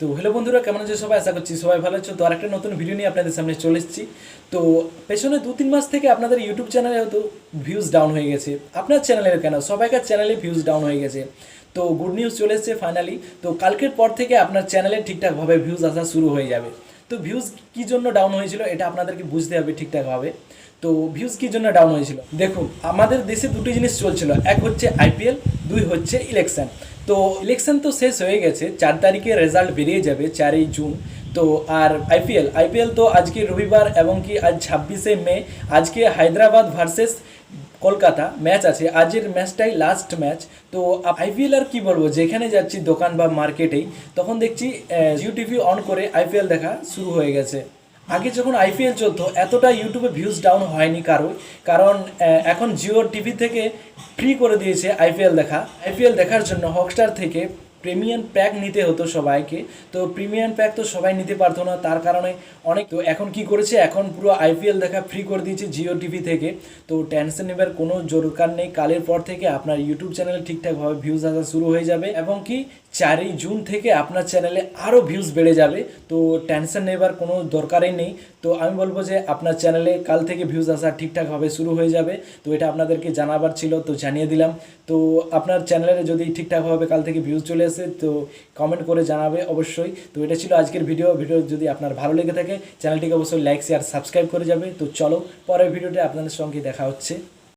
তো হ্যালো বন্ধুরা, কেমন আছে সবাই? আশা করছি সবাই ভালো আছো। তো আরেকটা নতুন ভিডিও নিয়ে আপনাদের সামনে চলে এসেছি। তো পেছনে দু তিন মাস থেকে আপনাদের ইউটিউব চ্যানেলে হয়তো ভিউজ ডাউন হয়ে গেছে। আপনার চ্যানেলের কেন? সবাইকার চ্যানেলে ভিউজ ডাউন হয়ে গেছে। তো গুড নিউজ চলে এসছে ফাইনালি তো কালকের পর থেকে আপনার চ্যানেলে ঠিকঠাকভাবে ভিউজ আসা শুরু হয়ে যাবে। তো ভিউজ কী জন্য ডাউন হয়েছিল এটা আপনাদেরকে বুঝতে হবে ঠিকঠাকভাবে। তো ভিউজ কী জন্য ডাউন হয়েছিল? দেখুন, আমাদের দেশে দুটি জিনিস চলছিল। এক হচ্ছে আইপিএল দুই হচ্ছে ইলেকশন তো ইলেকশন তো শেষ হয়ে গেছে, চার তারিখে রেজাল্ট বেরিয়ে যাবে, চারই জুন। তো আর আইপিএল আইপিএল তো আজকে রবিবার এবং কি আজ ছাব্বিশে মে, আজকে হায়দ্রাবাদ ভার্সেস কলকাতা ম্যাচ আছে। আজের ম্যাচটাই লাস্ট ম্যাচ তো আইপিএল আর কি বলব, যেখানে যাচ্ছি দোকান বা মার্কেটেই তখন দেখছি জিও টিভি অন করে আইপিএল দেখা শুরু হয়ে গেছে। আগে যখন আইপিএল চলতো, এতটা ইউটিউবে ভিউজ ডাউন হয়নি কারও কারণ এখন জিও টিভি থেকে ফ্রি করে দিয়েছে আইপিএল দেখা। আইপিএল দেখার জন্য হটস্টার থেকে প্রিমিয়াম প্যাক নিতে হতো সবাইকে। তো প্রিমিয়াম প্যাক তো সবাই নিতে পারতো না, তার কারণে অনেক তো এখন কি করেছে? এখন পুরো আইপিএল দেখা ফ্রি করে দিয়েছে জিও টিভি থেকে। তো টেনশন নেবার কোনো দরকার নেই। কালের পর থেকে আপনার ইউটিউব চ্যানেল ঠিকঠাকভাবে ভিউজ আসা শুরু হয়ে যাবে। এবং কি চারই জুন থেকে আপনার চ্যানেলে আরও ভিউজ বেড়ে যাবে। তো টেনশন নেবার কোনো দরকারই নেই। তো আমি বলব যে আপনার চ্যানেলে কাল থেকে ভিউজ আসা ঠিকঠাকভাবে শুরু হয়ে যাবে। তো এটা আপনাদেরকে জানাবার ছিল, তো জানিয়ে দিলাম। তো আপনার চ্যানেলে যদি ঠিকঠাকভাবে কাল থেকে ভিউজ চলে আসে, তো কমেন্ট করে জানাবে অবশ্যই। তো এটা ছিল আজকের ভিডিও ভিডিও যদি আপনার ভালো লেগে থাকে, চ্যানেলটিকে অবশ্যই লাইক শেয়ার সাবস্ক্রাইব করে যাবে। তো চলো পরের ভিডিওতে আপনাদের সঙ্গে দেখা হচ্ছে।